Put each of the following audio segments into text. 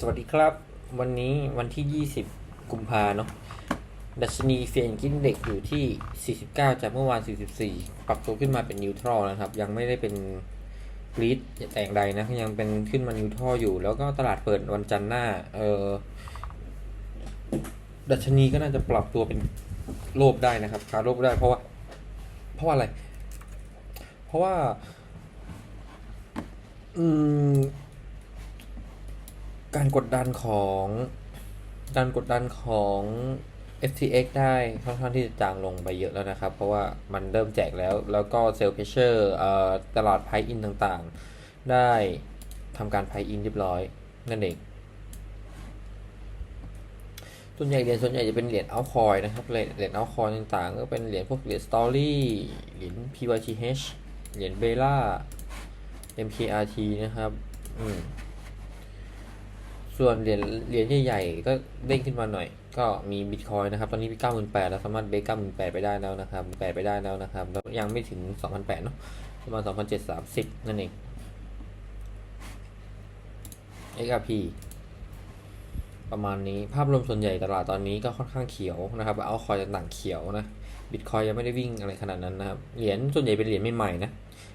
สวัสดีครับ วันนี้วันที่ 20 กุมภาเนาะดัชนีเฟียนกินเด็กอยู่ที่ 49 จากเมื่อวาน 44 ปรับตัวขึ้นมาเป็นนิวทรัลนะครับ ยังไม่ได้เป็นกรีดแต่งใดนะ ยังเป็นขึ้นมานิวทรัลอยู่ แล้วก็ตลาดเปิดวันจันทร์หน้า เออดัชนีก็น่าจะปรับตัวเป็นโลบได้นะครับขาโลบได้เพราะว่า เพราะว่าอะไร เพราะว่า อืม การกดดันของการกดดันของ FTX ได้ค่อนข้างที่จะจางลงไปเยอะแล้วนะครับ เพราะว่ามันเริ่มแจกแล้ว แล้วก็เซลล์เพชเชอร์ตลาดไพอินต่างๆ ได้ทำการไพอินเรียบร้อย นั่นเองส่วนใหญ่เหรียญส่วนใหญ่จะเป็นเหรียญเอาคอยนะครับ เหรียญเหรียญเอาคอยต่างๆ ก็เป็นเหรียญพวกเหรียญสตอรี่เหรียญ PYTH เหรียญเบล่า MKRT นะครับ อืม ส่วนเหรียญเหรียญใหญ่ๆก็เด้งขึ้นมาหน่อย ก็มีบิตคอยนะครับตอนนี้มีเก้าหมื่นแปดแล้วสามารถเบรกเก้าหมื่นแปดไปได้แล้วนะครับแปดไปได้แล้วนะครับแล้วยังไม่ถึงสองพันแปดเนาะประมาณสองพันเจ็ดสามสิบนั่นเอง XRP ประมาณนี้ภาพรวมส่วนใหญ่ตลาดตอนนี้ก็ค่อนข้างเขียวนะครับเอาคอยต่างเขียวนะบิตคอยยังไม่ได้วิ่งอะไรขนาดนั้นนะครับเหรียญส่วนใหญ่เป็นเหรียญใหม่ๆนะ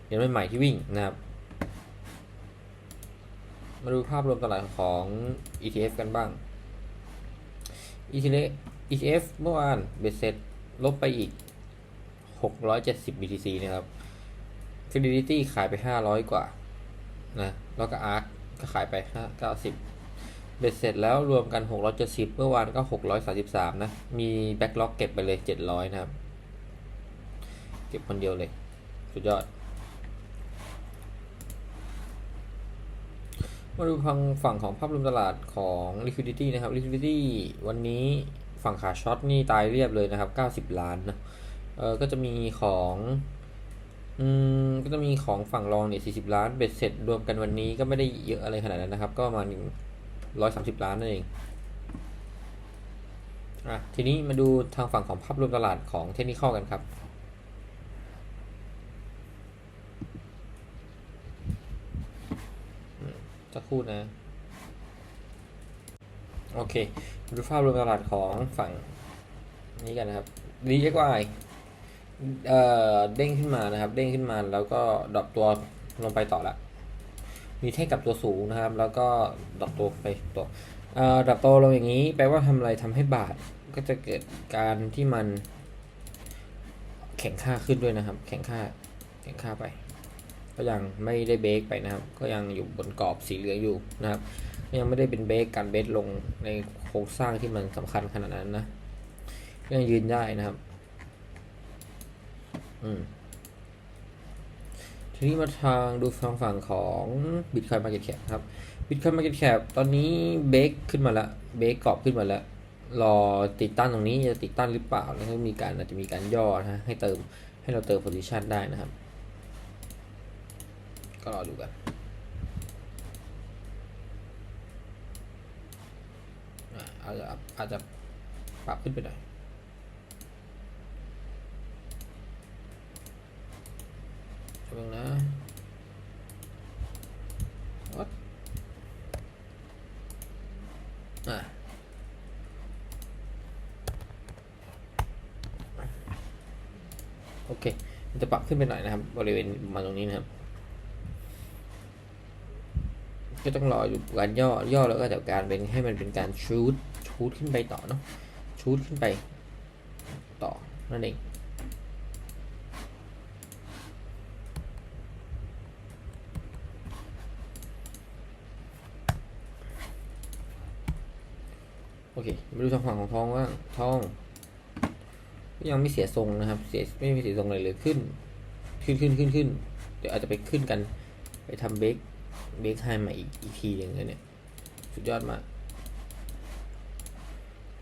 เหรียญใหม่ๆที่วิ่งนะครับ มาดูภาพรวมตลาดของ ETF กันบ้าง ETF เมื่อวานเบสเซ็ตลบไปอีก 670 BTC นะครับ Fidelity ขายไป 500 กว่านะแล้วก็ ARK ก็ขายไป 5 90 เบสเสร็จแล้วรวมกัน 670 เมื่อวานก็ 633 นะ มีแบ็กล็อกเก็บไปเลย 700 นะครับ เก็บคนเดียวเลย สุดยอด มาดูฝั่งฝั่งของภาพรวมตลาดของ liquidity นะครับ liquidity วันนี้ฝั่งขาช็อตนี่ตายเรียบเลยนะครับ 90 ล้านนะเออก็จะมีของอืมก็จะมีของฝั่งรองเนี่ย40 ล้านเบ็ดเสร็จรวมกันวันนี้ก็ไม่ได้เยอะอะไรขนาดนั้นนะครับ ก็ประมาณ130 ล้านนั่นเองอะทีนี้มาดูทางฝั่งของภาพรวมตลาดของเทคนิคกันครับ จะค รู่นะ โอเค ดูภาพรวมตลาดของฝั่งนี้กันนะครับ DXY เอ่อเด้งขึ้นมานะครับ เด้งขึ้นมาแล้วก็ดรอปตัวลงไปต่อละมีเท่งกับตัวสูงนะครับ แล้วก็ดรอปตัวไปตัวเอ่อดรอปตัวลงอย่างนี้แปลว่าทำอะไรทำให้บาทก็จะเกิดการที่มันแข็งค่าขึ้นด้วยนะครับ แข็งค่าแข็งค่าไป ก็ยังไม่ได้เบรกไปนะครับ ก็ยังอยู่บนกรอบสีเหลืองอยู่นะครับก็ยังไม่ได้เป็นเบรกการเบรกลงในโครงสร้างที่มันสำคัญขนาดนั้นนะยังยืนได้นะครับ อืมทีนี้มาทางดูฝั่งฝั่งของ Bitcoin Market Cap ครับ Bitcoin Market Cap ตอนนี้เบรกขึ้นมาแล้วเบรกกรอบขึ้นมาแล้วรอติดตั้งตรงนี้จะติดตั้งหรือเปล่าแล้วมีการอาจจะมีการย่อนะให้เติมให้เราเติม position ได้นะครับ ก็รอดูกันอะอาจจะอาจจะปรับขึ้นไปหน่อยแป๊บนึงนะ What? อะโอเค มันจะปรับขึ้นไปหน่อยนะครับ บริเวณมาตรงนี้นะครับ ก็ต้องรออยู่การย่อย่อแล้วก็จัดการเป็นให้มันเป็นการชูดชูดขึ้นไปต่อเนาะชูดขึ้นไปต่อนั่นเองโอเคมาดูทางฝั่งของทองว่าทอง ยังไม่เสียทรงนะครับ เสียไม่มีเสียทรงอะไรเลยขึ้น ขึ้นขึ้นขึ้นขึ้นเดี๋ยวอาจจะไปขึ้นกัน ไปทำเบรก เบรกไฮใหม่อีกอีกทีหนึ่งเลยเนี่ย สุดยอดมาก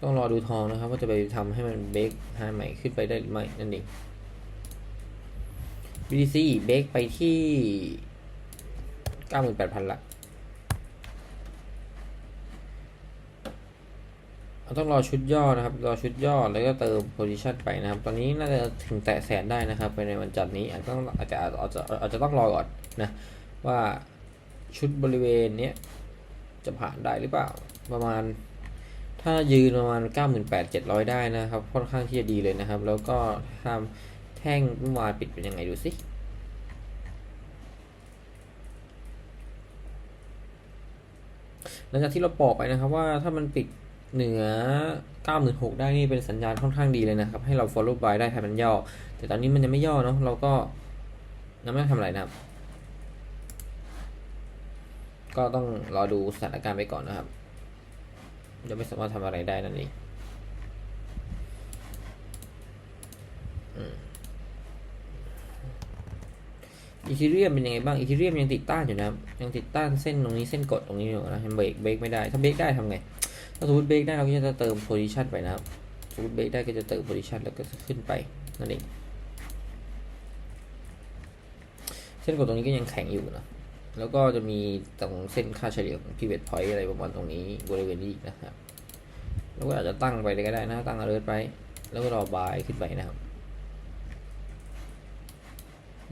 ต้องรอดูทองนะครับ ว่าจะไปทำให้มันเบรกไฮใหม่ขึ้นไปได้หรือไม่นั่นเอง BTC เบรกไปที่ 98,000 ละต้องรอชุดย่อนะครับ รอชุดย่อแล้วก็เติม position ไปนะครับ ตอนนี้น่าจะถึงแตะแสนได้นะครับไปในวันจันทร์นี้อาจจะต้องอาจจะอาจจะอาจจะต้องรอก่อนนะว่า ชุดบริเวณเนี้ยจะผ่านได้หรือเปล่า ประมาณ ถ้ายืนประมาณ 98,700 ได้นะครับ ค่อนข้างที่จะดีเลยนะครับ แล้วก็ทำแท่งเมื่อวานปิดเป็นยังไงดูสิหลังจากที่เราบอกไปนะครับว่าถ้ามันปิดเหนือ 96,000 ได้นี่เป็นสัญญาณค่อนข้างดีเลยนะครับ ให้เรา follow by ได้ทำมันย่อ แต่ตอนนี้มันยังไม่ย่อเนาะเราก็ยังไม่ทำอะไรนะครับ ก็ต้องรอดูสถานการณ์ไปก่อนนะครับยังไม่สามารถทำอะไรได้นั่นเองอีทีเรียมเป็นยังไงบ้างอีทีเรียมยังติดต้านอยู่นะครับยังติดต้านเส้นตรงนี้เส้นกดตรงนี้อยู่นะยังเบรกเบรกไม่ได้ ถ้าเบรกได้ทำไง ถ้าสมมติเบรกได้เราก็จะเติมโพซิชันไปนะครับสมมติเบรกได้ก็จะเติมโพซิชันแล้วก็จะขึ้นไปนั่นเองเส้นกดตรงนี้ก็ยังแข็งอยู่นะ แล้วก็จะมีตรงเส้นค่าเฉลี่ยของ pivot point อะไรประมาณตรงนี้บริเวณนี้อีกนะครับ แล้วก็อาจจะตั้งไปเลยก็ได้นะ ตั้ง alert ไป แล้วก็รอบายขึ้นไปนะครับ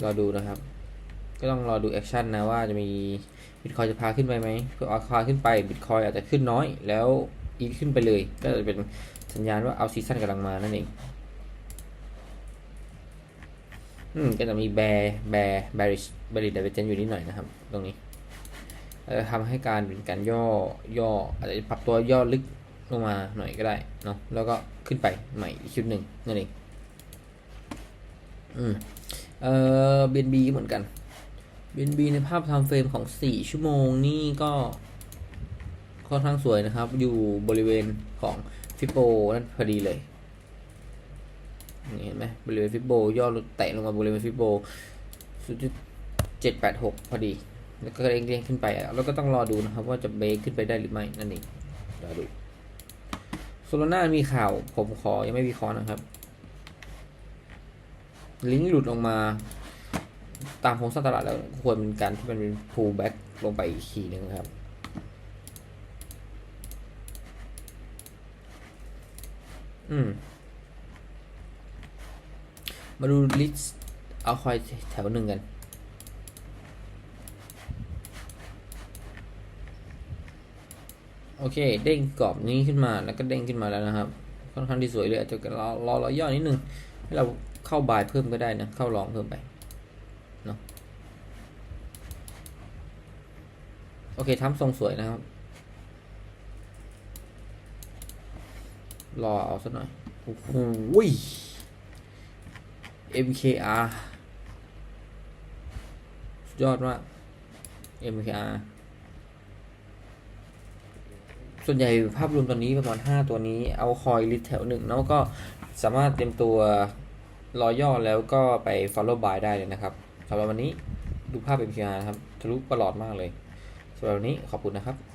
รอดูนะครับ ก็ต้องรอดูแอคชั่นนะว่าจะมีบิตคอยจะพาขึ้นไปไหมเพื่อเอาพาขึ้นไปบิตคอยอาจจะขึ้นน้อย แล้วอีกขึ้นไปเลย ก็จะเป็นสัญญาณว่าเอาซีซั่นกำลังมานั่นเองอืมก็จะมีแบร์แบร์แบริช บริดเดเวเจนอยู่นิดหน่อยนะครับ ตรงนี้จะทำให้การเป็นการย่อย่ออาจจะปรับตัวย่อลึกลงมาหน่อยก็ได้เนาะแล้วก็ขึ้นไปใหม่อีกชุดหนึ่งนั่นเองอืมเอ่อเบนบีเหมือนกันเบนบีในภาพไทม์เฟรมของ 4 ชั่วโมงนี่ก็ค่อนข้างสวยนะครับ อยู่บริเวณของฟิโปนั่นพอดีเลยนี่เห็นไหมบริเวณฟิโบย่อแตะลงมาบริเวณฟิโบศู เจ็ดแปดหกพอดี แล้วก็เร่งเร่งขึ้นไป แล้วก็ต้องรอดูนะครับ ว่าจะเบรกขึ้นไปได้หรือไม่นั่นเองรอดูโซโลนามีข่าว ผมขอยังไม่วิเคราะห์นะครับ ลิงก์หลุดออกมา ตามโครงสร้างตลาดแล้วควรเป็นการที่มันเป็น pull back ลงไปอีกทีหนึงครับอืม มาดูลิสต์เอาคอยแถวหนึ่งกัน โอเค เด้งกรอบนี้ขึ้นมาแล้วก็เด้งขึ้นมาแล้วนะครับ ค่อนข้างที่สวยเลยอาจจะรอรอรอย่อนิดนึงให้เราเข้าบายเพิ่มก็ได้นะ เข้าลองเพิ่มไปเนาะโอเคทำทรงสวยนะครับ รอเอาสักหน่อยโอ้โห MKR สุดยอดมาก MKR ส่วนใหญ่ภาพรวมตอนนี้ประมาณ 5 ตัวนี้ เอาคอยลิทแถวหนึ่งแล้วก็สามารถเตรียมตัวรอย่อแล้วก็ไป follow by ได้เลยนะครับสำหรับวันนี้ดูภาพเป็นะครับทะลุประหลอดมากเลยสำหรับวันนี้ขอบคุณนะครับ